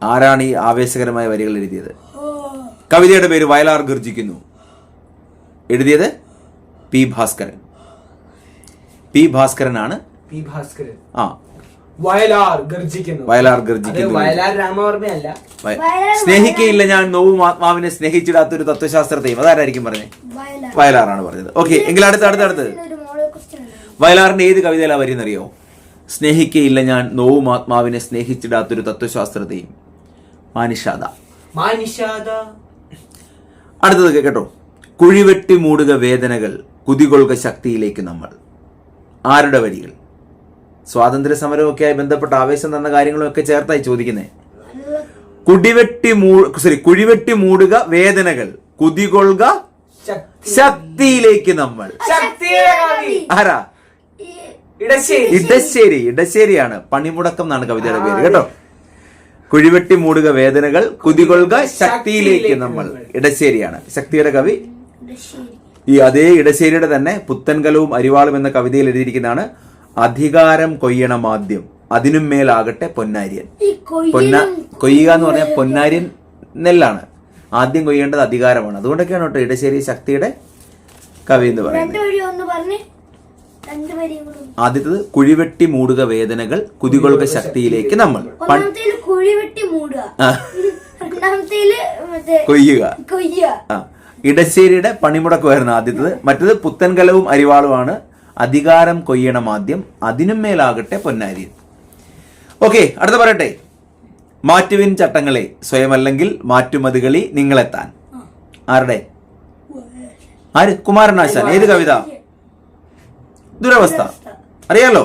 ആരാണ് ഈ ആവേശകരമായ വരികൾ എഴുതിയത്? കവിതയുടെ പേര് വയലാർ ഗർജിക്കുന്നു. എഴുതിയത് പി ഭാസ്കരൻ. പി ഭാസ്കരനാണ് പി ഭാസ്കരൻ. ആ വയലാർ ഗർജിക്കുന്നു വയലാർ ഗർജിക്കുന്നു വയലാർ രാമവർമ്മയല്ല. സ്നേഹിക്കയില്ല ഞാൻ നോവും ആത്മാവിനെ സ്നേഹിച്ചിടാത്തൊരു തത്വശാസ്ത്രത്തെയും. അതാരായിരിക്കും പറഞ്ഞത് വയലാർ. വയലാറാണ് പറഞ്ഞത്. ഓക്കെ എങ്കിൽ അടുത്ത അടുത്ത അടുത്ത്. ഒരു മോഡൽ ക്വസ്റ്റ്യൻ ഉണ്ട്. വയലാറിന്റെ ഏത് കവിതയിലാ വരുന്നറിയോ? സ്നേഹിക്കയില്ല ഞാൻ നോവും ആത്മാവിനെ സ്നേഹിച്ചിടാത്തൊരു തത്വശാസ്ത്രത്തെയും. മാനിഷാദ. മാനിഷാദ. അടുത്തത് കേട്ടോ. കുഴിവെട്ടി മൂടുക വേദനകൾ കുതികൊള്ളുക ശക്തിയിലേക്ക് നമ്മൾ. ആരുടെ വരികൾ? സ്വാതന്ത്ര്യ സമരമൊക്കെയായി ബന്ധപ്പെട്ട ആവേശം തന്ന കാര്യങ്ങളൊക്കെ ചേർത്തായി ചോദിക്കുന്നത് കുടിവെട്ടി മൂ സോറി കുഴിവെട്ടി മൂടുക വേദനകൾ കുതികൊള്ളുക ശക്തി. ശക്തിയിലേക്ക് നമ്മൾ. ശക്തിയുടെ കവി ആരാ? ഇടശ്ശേരി. ഇടശ്ശേരി ഇടശ്ശേരിയാണ് പണിമുടക്കം എന്നാണ് കവിതയുടെ പേര് കേട്ടോ? കുഴിവെട്ടി മൂടുക വേദനകൾ കുതികൊള്ളുക ശക്തിയിലേക്ക് നമ്മൾ. ഇടശ്ശേരിയാണ്. ശക്തിയുടെ കവി? ഈ അതേ ഇടശ്ശേരിയുടെ തന്നെ പുത്തൻകലവും അരിവാളും എന്ന കവിതയിൽ എഴുതിയിരിക്കുന്നതാണ് അധികാരം കൊയ്യണം ആദ്യം. അതിനും മേലാകട്ടെ പൊന്നാര്യൻ. പൊന്ന കൊയ്യുക എന്ന് പറഞ്ഞാൽ പൊന്നാര്യൻ നെല്ലാണ്. ആദ്യം കൊയ്യേണ്ടത് അധികാരമാണ്. അതുകൊണ്ടൊക്കെയാണ് കേട്ടോ ഇടശ്ശേരി ശക്തിയുടെ കവി എന്ന് പറയുന്നത്. രണ്ട് വരി ഒന്ന് പറഞ്ഞ്. രണ്ട് വരിയും കൂടെ. ഒന്ന്. ആദ്യത്തത് കുഴിവെട്ടി മൂടുക വേദനകൾ കുതികൊളുക ശക്തിയിലേക്ക് നമ്മൾ. ഒന്നാമത്തേൽ മൂടുക. കൊയ്യുക. കൊയ്യുക. ഇടശ്ശേരിയുടെ പണിമുടക്കുമായിരുന്നു ആദ്യത്തത്. മറ്റത് പുത്തൻകലവും അരിവാളുമാണ്. അധികാരം കൊയ്യണം ആദ്യം അതിനും മേലാകട്ടെ പൊന്നാരിയൻ ഓക്കെ അടുത്ത പറയട്ടെ. മാറ്റുവിൻ ചട്ടങ്ങളെ സ്വയമല്ലെങ്കിൽ മാറ്റുമതികളി നിങ്ങളെത്താൻ. ആരുടെ? ആര്? കുമാരനാശാൻ ഏത് കവിത? ദുരവസ്ഥ. അറിയാലോ?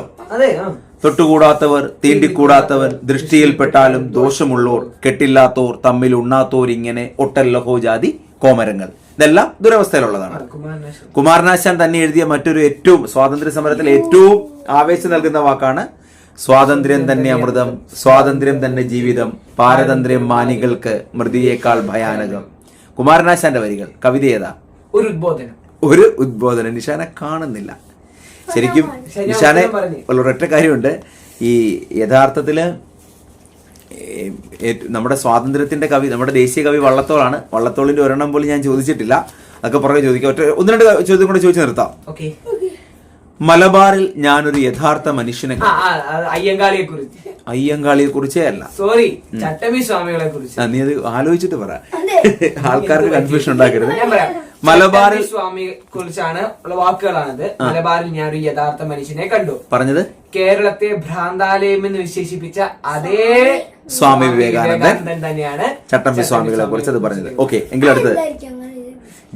തൊട്ടുകൂടാത്തവർ തീണ്ടിക്കൂടാത്തവർ ദൃഷ്ടിയിൽപ്പെട്ടാലും ദോഷമുള്ളോർ കെട്ടില്ലാത്തോർ തമ്മിൽ ഉണ്ണാത്തോർ ഇങ്ങനെ ഒട്ടല്ലഹോ ജാതി കോമരങ്ങൾ. ഇതെല്ലാം ദുരവസ്ഥയിലുള്ളതാണ്. കുമാരനാശൻ. തന്നെ എഴുതിയ മറ്റൊരു ഏറ്റവും സ്വാതന്ത്ര്യ സമരത്തിൽ ഏറ്റവും ആവേശം നൽകുന്ന വാക്കാണ് സ്വാതന്ത്ര്യം തന്നെ അമൃതം സ്വാതന്ത്ര്യം തന്നെ ജീവിതം പാരതന്ത്ര്യം മാനികൾക്ക് മൃതിയേക്കാൾ ഭയാനകം. കുമാരനാശാന്റെ വരികൾ കവിത ഏതാ? ഒരു ഉദ്ബോധനം. ഒരു ഉദ്ബോധനം. നിഷാനെ കാണുന്നില്ല. ശരിക്കും ശരി, നിഷാനെ ഒരൊറ്റ കാര്യമുണ്ട്. ഈ യഥാർത്ഥത്തിൽ നമ്മുടെ സ്വാതന്ത്ര്യത്തിന്റെ കവി നമ്മുടെ ദേശീയ കവി വള്ളത്തോളാണ്. വള്ളത്തോളിന്റെ ഒരെണ്ണം പോലും ഞാൻ ചോദിച്ചിട്ടില്ല. അതൊക്കെ പുറകെ ചോദിക്കാം. ഒറ്റ ഒന്ന് രണ്ട് ചോദ്യം കൂടെ ചോദിച്ചു നിർത്താം. ഓക്കെ. മലബാറിൽ ഞാനൊരു യഥാർത്ഥ മനുഷ്യനെ അയ്യങ്കാളിയെ കുറിച്ച് അയ്യങ്കാളിയെ കുറിച്ചേ അല്ല. സോറി ചട്ടമ്പി സ്വാമികളെ കുറിച്ച് നീ അത് ആലോചിച്ചിട്ട് പറ. ആൾക്കാർക്ക് കൺഫ്യൂഷൻ ഉണ്ടാക്കരുത്. മലബാറിൽ സ്വാമി സ്വാമിയെ കുറിച്ചാണ് ഉള്ള വാക്കുകളാണിത്. മലബാറിൽ ഞാൻ ഒരു യഥാർത്ഥ മനുഷ്യനെ കണ്ടു. പറഞ്ഞത്? കേരളത്തെ ഭ്രാന്താലയം എന്ന് വിശേഷിപ്പിച്ച അതേ സ്വാമി വിവേകാനന്ദൻ തന്നെയാണ് ചട്ടമ്പി സ്വാമികളെ കുറിച്ച് അത് പറഞ്ഞത്. ഓക്കെ എങ്കിലും അടുത്തത്.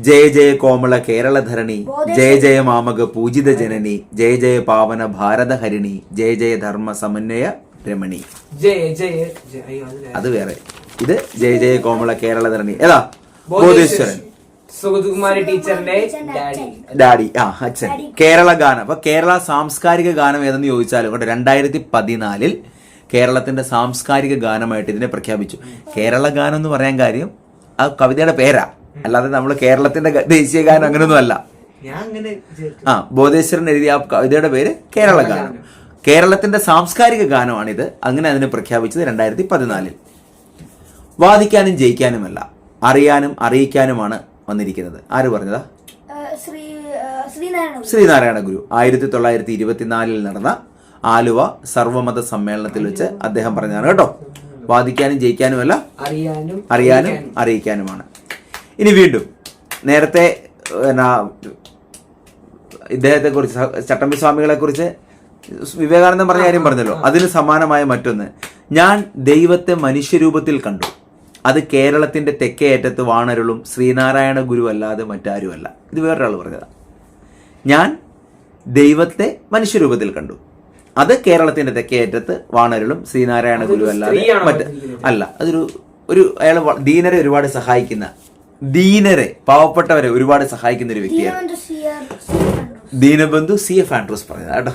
ജയ ജയ കോമള കേരളധരണി ജയ ജയ മാമക പൂജിത ജനനി ജയ ജയ പാവന ഭാരത ഹരിണി ജയ ജയ ധർമ്മ സമന്വയ രമണി. ജയ ജയ. അത് വേറെ. ഇത് ജയ ജയ കോമള കേരളധരണി. ഏതാ? ബോധേശ്വരൻ. സുഗതകുമാരി ടീച്ചറിന്റെ ഡാഡി. ഡാഡി. ആ അച്ഛൻ. കേരള ഗാനം. അപ്പൊ കേരള സാംസ്കാരിക ഗാനം ഏതെന്ന് ചോദിച്ചാലും കേട്ടോ രണ്ടായിരത്തി പതിനാലിൽ കേരളത്തിന്റെ സാംസ്കാരിക ഗാനമായിട്ട് ഇതിനെ പ്രഖ്യാപിച്ചു. കേരള ഗാനം എന്ന് പറയാൻ കാര്യം ആ കവിതയുടെ പേരാ. അല്ലാതെ നമ്മൾ കേരളത്തിന്റെ ദേശീയ ഗാനം അങ്ങനെയൊന്നും അല്ല. ഞാൻ അങ്ങനെ ആ ബോധേശ്വരൻ എഴുതിയ ആ കവിതയുടെ പേര് കേരള ഗാനം. കേരളത്തിന്റെ സാംസ്കാരിക ഗാനമാണിത്. അങ്ങനെ അതിനെ പ്രഖ്യാപിച്ചത് രണ്ടായിരത്തി പതിനാലിൽ വാദിക്കാനും ജയിക്കാനുമല്ല. അറിയാനും അറിയിക്കാനുമാണ് വന്നിരിക്കുന്നത്. ആര് പറഞ്ഞതാ? ശ്രീനാരായണ ഗുരു. ശ്രീനാരായണ ഗുരു. ആയിരത്തി തൊള്ളായിരത്തി ഇരുപത്തിനാലിൽ നടന്ന ആലുവ സർവമത സമ്മേളനത്തിൽ വെച്ച് അദ്ദേഹം പറഞ്ഞതാണ് കേട്ടോ. വാദിക്കാനും ജയിക്കാനുമല്ല അറിയാനും അറിയാനും അറിയിക്കാനുമാണ്. ഇനി വീണ്ടും നേരത്തെ എന്നാ ഇദ്ദേഹത്തെ കുറിച്ച് ചട്ടമ്പി സ്വാമികളെ കുറിച്ച് വിവേകാനന്ദൻ പറഞ്ഞ കാര്യം പറഞ്ഞല്ലോ. അതിന് സമാനമായ മറ്റൊന്ന്. ഞാൻ ദൈവത്തെ മനുഷ്യരൂപത്തിൽ കണ്ടു. അത് കേരളത്തിന്റെ തെക്കേ അറ്റത്ത് വാണരുളും ശ്രീനാരായണ ഗുരു അല്ലാതെ മറ്റാരുമല്ല. ഇത് വേറൊരാൾ പറഞ്ഞതാണ് ഞാൻ ദൈവത്തെ മനുഷ്യരൂപത്തിൽ കണ്ടു. അത് കേരളത്തിന്റെ തെക്കേ അറ്റത്ത് വാണരുളും ശ്രീനാരായണ ഗുരു അല്ലാതെ മറ്റ് അല്ല അതൊരു ഒരു അയാൾ ദീനരെ ഒരുപാട് സഹായിക്കുന്ന ദീനരെ പാവപ്പെട്ടവരെ ഒരുപാട് സഹായിക്കുന്ന ഒരു വ്യക്തിയാണ്. ദീനബന്ധു സി എഫ് ആൻഡ്രൂസ് പറഞ്ഞതാണ് കേട്ടോ.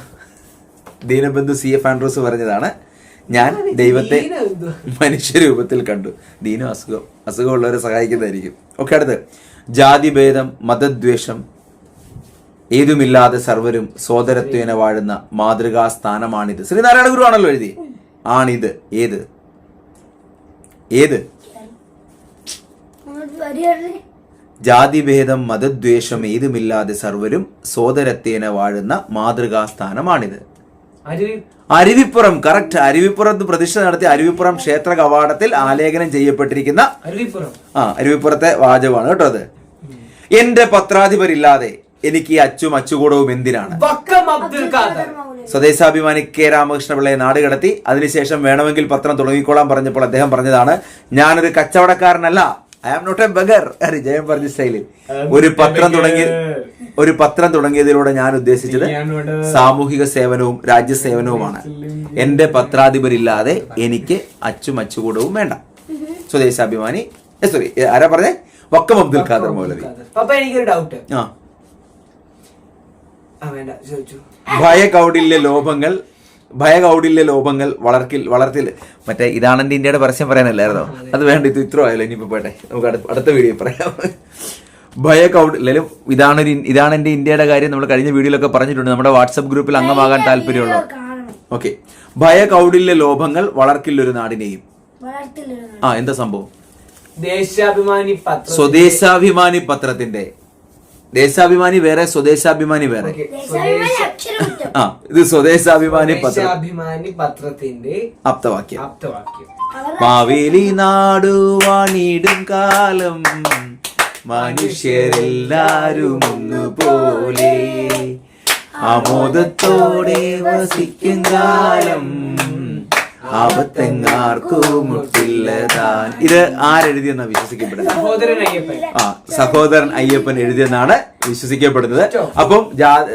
ദീനബന്ധു സി എഫ് ആൻഡ്രൂസ് പറഞ്ഞതാണ്. ഞാൻ ദൈവത്തെ മനുഷ്യരൂപത്തിൽ കണ്ടു. ദീനം അസുഖം അസുഖമുള്ളവരെ സഹായിക്കുന്നതായിരിക്കും. ഓക്കെ അടുത്ത് ജാതിഭേദം മതദ്വേഷം ഏതുമില്ലാതെ സർവരും സോദരത്വേന വാഴുന്ന മാതൃകാ സ്ഥാനമാണിത് ശ്രീനാരായണ ഗുരു ആണല്ലോ എഴുതി. ആണിത്. ഏത്? ഏത്. ജാതിഭേദം മതദ്വേഷം ഏതുമില്ലാതെ സർവരും സോദരത്വേന വാഴുന്ന മാതൃകാ സ്ഥാനമാണിത് അരുവിപ്പുറം കറക്റ്റ് അരുവിപ്പുറത്ത് പ്രതിഷ്ഠ നടത്തിയ അരുവിപ്പുറം ക്ഷേത്ര കവാടത്തിൽ ആലേഖനം ചെയ്യപ്പെട്ടിരിക്കുന്ന അരുവിപ്പുറം. ആ അരുവിപ്പുറത്തെ വാചകമാണ് കേട്ടോ അത്. എന്റെ പത്രാധിപരില്ലാതെ എനിക്ക് ഈ അച്ചും അച്ചുകൂടവും എന്തിനാണ്? വക്കം അബ്ദുൽ ഖാദർ. സ്വദേശാഭിമാനി കെ രാമകൃഷ്ണപിള്ളയെ നാട് കടത്തി. അതിനുശേഷം വേണമെങ്കിൽ പത്രം തുടങ്ങിക്കോളാൻ പറഞ്ഞപ്പോൾ അദ്ദേഹം പറഞ്ഞതാണ് ഞാനൊരു കച്ചവടക്കാരനല്ല. I am not a bugger ജയം പറഞ്ഞ സ്റ്റൈലിൽ ഒരു പത്രം തുടങ്ങി ഒരു പത്രം തുടങ്ങിയതിലൂടെ ഞാൻ ഉദ്ദേശിച്ചത് സാമൂഹിക സേവനവും രാജ്യസേവനവുമാണ്. എന്റെ പത്രാധിപരില്ലാതെ എനിക്ക് അച്ചും അച്ചുകൂടവും വേണ്ട. സ്വദേശാഭിമാനി സോറി ആരാ പറഞ്ഞേ? വക്കം അബ്ദുൽ ഖാദർ മൗലവി. എനിക്കൊരു ഡൗട്ട് ആ. ഭയ കൗടില്യ ലോഭങ്ങൾ ഭയകൗടില്യ ലോപങ്ങൾ വളർക്കിൽ വളർത്തിൽ മറ്റേ ഇതാണ് എന്റെ ഇന്ത്യയുടെ പരസ്യം പറയാനല്ലായിരുന്നോ? അത് വേണ്ട ഇത് ഇത്ര ആയാലും ഇനിയിപ്പോ പോട്ടെ നമുക്ക് അടുത്ത അടുത്ത വീഡിയോ പറയാം. ഭയകൗടില്യം ഇതാണ് ഒരു ഇതാണ് എന്റെ ഇന്ത്യയുടെ കാര്യം നമ്മൾ കഴിഞ്ഞ വീഡിയോയിലൊക്കെ പറഞ്ഞിട്ടുണ്ട്. നമ്മുടെ വാട്സപ്പ് ഗ്രൂപ്പിൽ അംഗമാകാൻ താല്പര്യമുള്ള ഓക്കെ. ഭയകൗടില്യ ലോഭങ്ങൾ വളർക്കില്ലൊരു നാടിനെയും. ആ എന്താ സംഭവം? ദേശാഭിമാനി പത്രം സ്വദേശാഭിമാനി പത്രത്തിന്റെ. ദേശാഭിമാനി വേറെ സ്വദേശാഭിമാനി വേറെ. ആ ഇത് സ്വദേശാഭിമാനി പത്രം ദേശാഭിമാനി പത്രത്തിന്റെ ആപ്തവാക്യം ആപ്തവാക്യം മാവേലി നാടുവാണിടും കാലം മനുഷ്യരെല്ലാരും ഒന്നുപോലെ. ആമോദത്തോടെ വസിക്കും കാലം ആപത്തെങ്ങാർക്കും ഇത് ആരെഴുതിയെന്നാ വിശ്വസിക്കപ്പെടുന്നത്? സഹോദരൻ അയ്യപ്പൻ. ആ സഹോദരൻ അയ്യപ്പൻ എഴുതിയെന്നാണ് വിശ്വസിക്കപ്പെടുന്നത്. അപ്പം ജാ-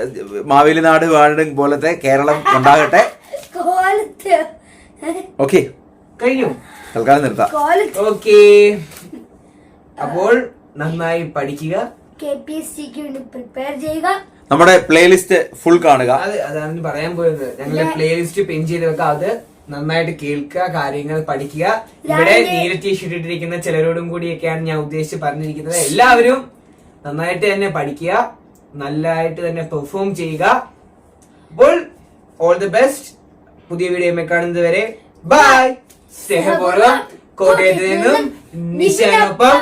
മാവേലി നാട് വാഴും പോലത്തെ കേരളം ഉണ്ടാകട്ടെ. ഓക്കെ. കഴിഞ്ഞു. തൽക്കാലം നിർത്താം. ഓക്കെ. അപ്പോൾ നന്നായി പഠിക്കുക. കെ പി എസ് സിക്ക് വേണ്ടി പ്രിപ്പയർ ചെയ്യുക. നമ്മുടെ പ്ലേലിസ്റ്റ് ഫുൾ കാണുക. അതെ അതാണ് പറയാൻ പോയത്. ഞങ്ങളുടെ പ്ലേലിസ്റ്റ് പിൻ ചെയ്ത് വെക്കാം. അത് നന്നായിട്ട് കേൾക്കുക കാര്യങ്ങൾ പഠിക്കുക. ഇവിടെ നീല ടീഷർട്ട് ഇട്ടിരിക്കുന്ന ചിലരോടും കൂടിയൊക്കെയാണ് ഞാൻ ഉദ്ദേശിച്ച് പറഞ്ഞിരിക്കുന്നത്. എല്ലാവരും നന്നായിട്ട് തന്നെ പഠിക്കുക നല്ലതായിട്ട് തന്നെ പെർഫോം ചെയ്യുക. അപ്പോൾ ഓൾ ദി ബെസ്റ്റ് പുതിയ വീഡിയോ കാണുന്നത് വരെ. ബൈ സ്നേഹപൂർവം. കോട്ടയത്ത് നിന്നും നിശാനൊപ്പം